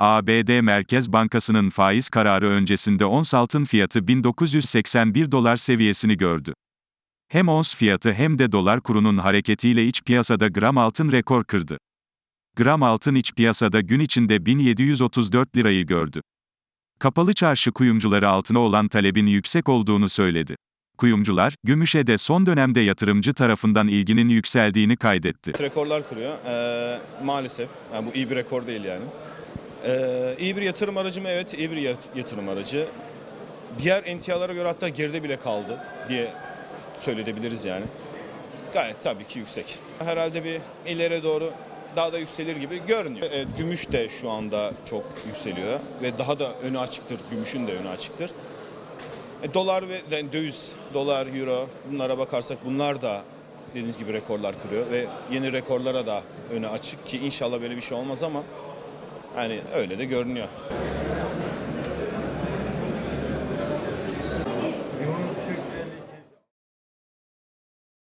ABD Merkez Bankası'nın faiz kararı öncesinde ons altın fiyatı 1981 dolar seviyesini gördü. Hem ons fiyatı hem de dolar kurunun hareketiyle iç piyasada gram altın rekor kırdı. Gram altın iç piyasada gün içinde 1734 lirayı gördü. Kapalı çarşı kuyumcuları altına olan talebin yüksek olduğunu söyledi. Kuyumcular, gümüşe de son dönemde yatırımcı tarafından ilginin yükseldiğini kaydetti. Rekorlar kırıyor. Ee, maalesef. Yani bu iyi bir rekor değil yani. Ee, iyi bir yatırım aracı mı? Evet, iyi bir yat- yatırım aracı. Diğer emtialara göre hatta geride bile kaldı diye söyleyebiliriz yani. Gayet tabii ki yüksek. Herhalde bir ileri doğru daha da yükselir gibi görünüyor. Ee, gümüş de şu anda çok yükseliyor ve daha da önü açıktır. Gümüşün de önü açıktır. E, dolar ve yani döviz, dolar, euro bunlara bakarsak bunlar da dediğiniz gibi rekorlar kırıyor ve yeni rekorlara da önü açık ki inşallah böyle bir şey olmaz ama yani öyle de görünüyor.